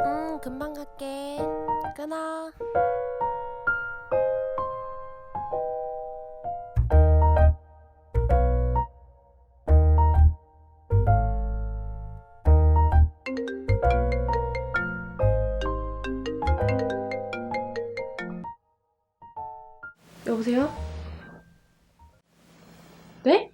응, 금방 갈게. 끊어. 여보세요? 네?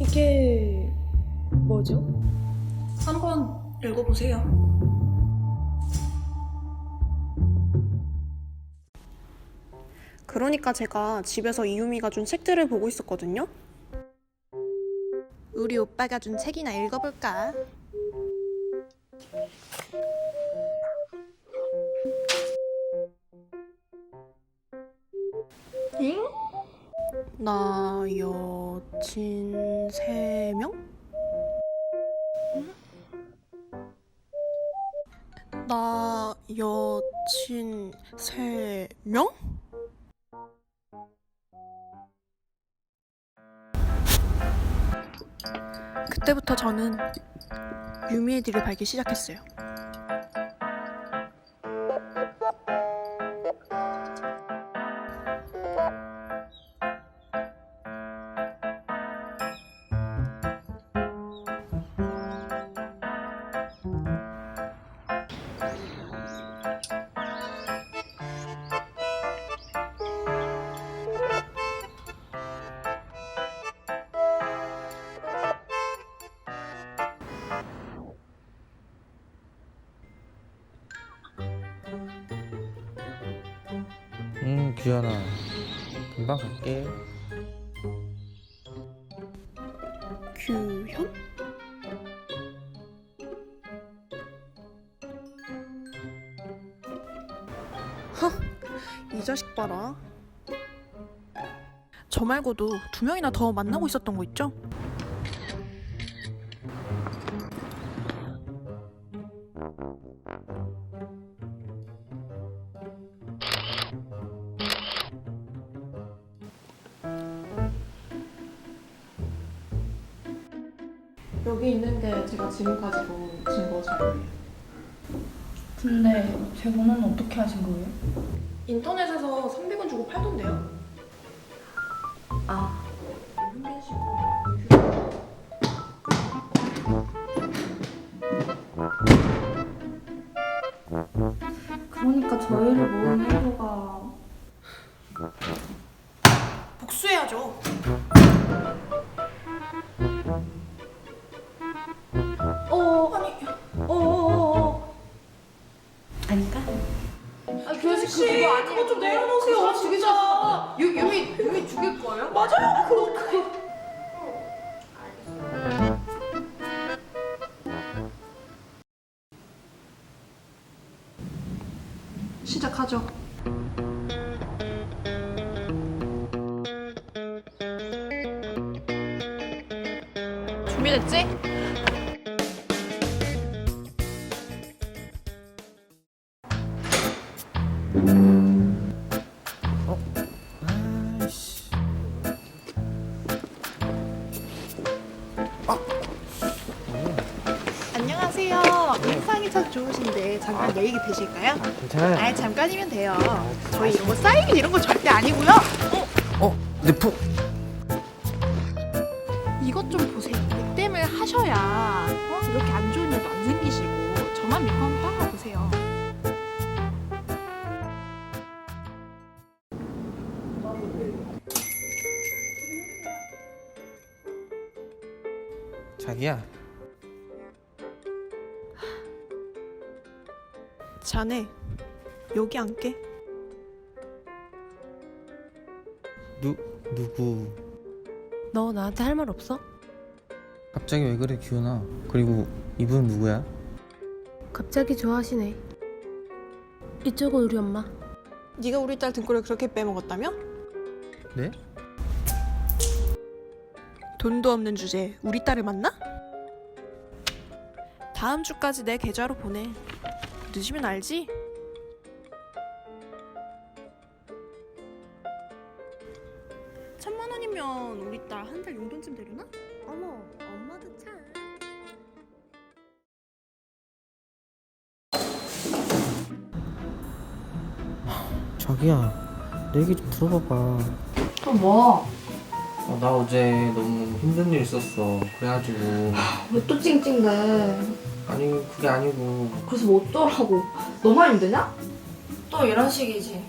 이게 읽어보세요. 그러니까 제가 집에서 이유미가 준 책들을 보고 있었거든요. 우리 오빠가 준 책이나 읽어볼까? 나 여친 세 명? 나 여친 세 명? 그때부터 저는 유미의 뒤를 밟기 시작했어요. 응 규현아 금방 갈게 규현? 허, 이 자식 봐라. 저 말고도 두 명이나 더 만나고 있었던 거 있죠? 여기 있는 게 제가 지금까지 본 증거 자료예요. 근데 제 번호는 어떻게 하신 거예요? 인터넷에서 300원 주고 팔던데요? 아, 그러니까 저희를 모은 행도가 복수해야죠. 시작하죠. 준비됐지? 인상이 참 좋으신데 잠깐 얘기 되실까요? 괜찮아요 아 잠깐이면 돼요. 저희 이런 거 사이비 이런 거 절대 아니고요. 어? 내푹 이것 좀 보세요. 늑댐을 하셔야 어? 이렇게 안 좋은 일도 안 생기시고 저만 믿고 한번 따라와 보세요. 자기야 자네 여기 앉게. 누 누구? 너 나한테 할 말 없어? 갑자기 왜 그래 기훈아? 그리고 이분 누구야? 갑자기 좋아하시네. 이쪽은 우리 엄마. 네가 우리 딸 등골을 그렇게 빼먹었다며? 네? 돈도 없는 주제에 우리 딸을 만나? 다음 주까지 내 계좌로 보내. 늦으면 알지? 천만 원이면 우리 딸 한 달 용돈쯤 되려나? 어머, 엄마도 참. 자기야 내 얘기 좀 들어봐봐 또 뭐? 어, 나 어제 너무 힘든 일 있었어 그래가지고 왜 또 찡찡대? 아니 그게 아니고 그래서 뭐 어쩌라고? 너만 힘드냐? 또 이런 식이지.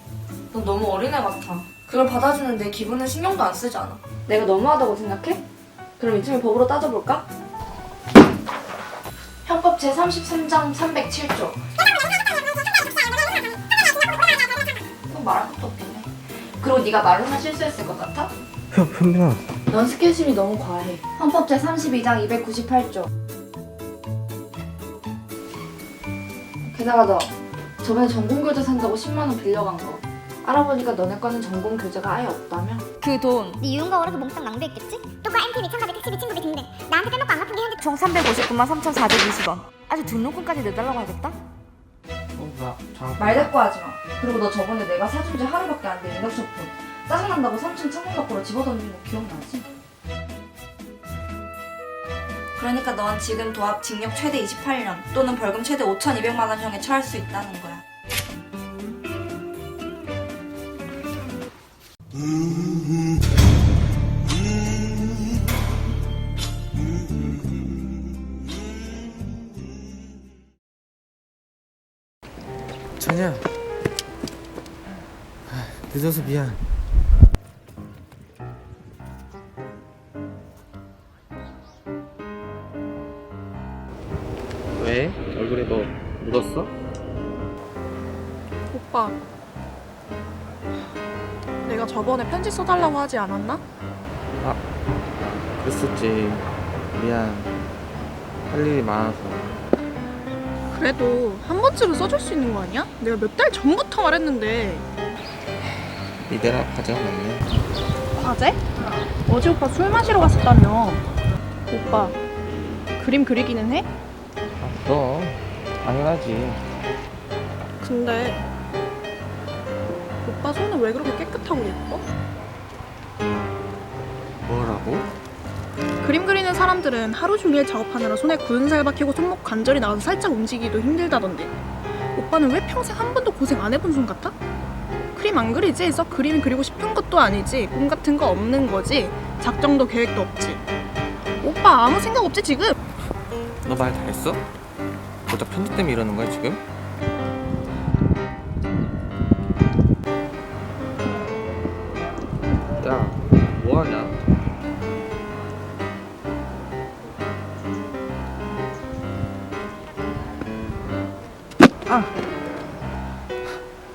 너 너무 어린애 같아. 그걸 받아주는 내 기분은 신경도 안 쓰지 않아. 내가 너무하다고 생각해? 그럼 이쯤에 법으로 따져볼까? 형법 제33장 307조. 또 말할 것도 없겠네. 그리고 네가 말로 만 실수했을 것 같아? 현, 현민아 넌 스킬심이 너무 과해. 헌법 제32장 298조. 게다가 너 저번에 전공교재 산다고 10만 원 빌려간 거. 알아보니까 너네 거는 전공교재가 아예 없다며? 그돈 네 유흥가 오라서 몽땅 낭비했겠지? 또그 MT 2,400 택시비 친구비 등등 나한테 빼먹고 안 갚은 게 현재 총 359만 3,420원. 아주 등록금까지 내달라고 하겠다? 어, 나 잠깐 말 대꾸 하지 마. 그리고 너 저번에 내가 사준 지 하루밖에 안 된 인력샷폰. 짜증난다고 3층 창문 밖으로 집어던진 거 기억나지? 그러니까 넌 지금 도합 징역 최대 28년 또는 벌금 최대 5,200만 원형에 처할 수 있다는 거야. 찬이야 아, 늦어서 미안 편지 써달라고 하지 않았나? 그랬었지 미안 할 일이 많아서 그래도 한 번쯤은 써줄 수 있는 거 아니야? 내가 몇 달 전부터 말했는데. 이대라 가져가 맞네 과제? 어제 오빠 술 마시러 갔었다며. 오빠, 그림 그리기는 해? 아 그럼 당연하지 근데 오빠 손은 왜 그렇게 깨끗하고 예뻐? 뭐라고? 그림 그리는 사람들은 하루 종일 작업하느라 손에 굳은 살 박히고 손목 관절이 나와서 살짝 움직이기도 힘들다던데 오빠는 왜 평생 한 번도 고생 안 해본 손 같아? 그림 안 그리지? 썩 그림 그리고 싶은 것도 아니지 꿈 같은 거 없는 거지 작정도 계획도 없지 오빠 아무 생각 없지 지금? 너 말 다 했어? 고작 편지 때문에 이러는 거야 지금?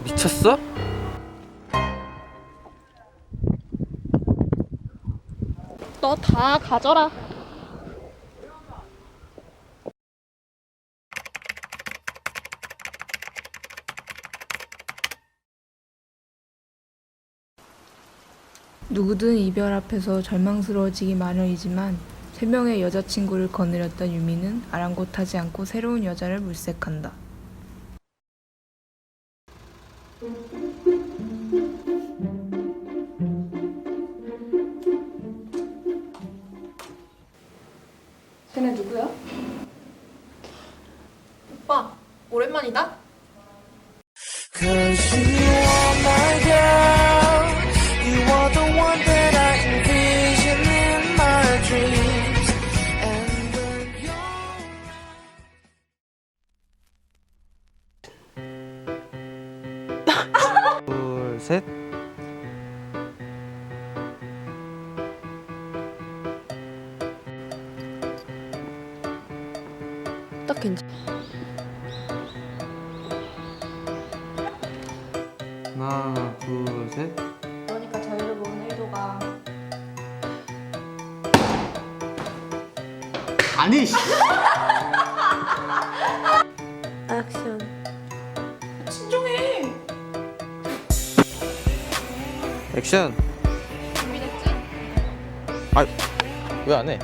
미쳤어? 너 다 가져라 누구든 이별 앞에서 절망스러워지기 마련이지만 세 명의 여자친구를 거느렸던 유미는 아랑곳하지 않고 새로운 여자를 물색한다. You're 둘셋 딱 괜찮. 둘, 셋. 그러니까 자유를 모으는 1도가 아니, 씨. 액션. 진정해. 액션. 준비됐지? 왜 안 해?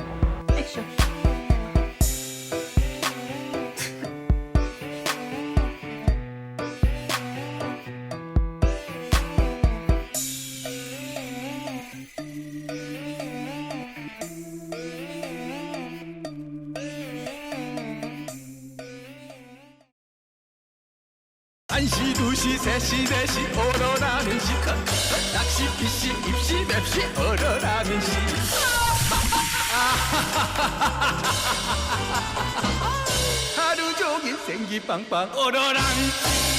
2시 3시 4시 오러라는 시 컷컷 낚시 피시 입시 맵시 오러라는 시. 하루 종일 생기빵빵 오러라는 시.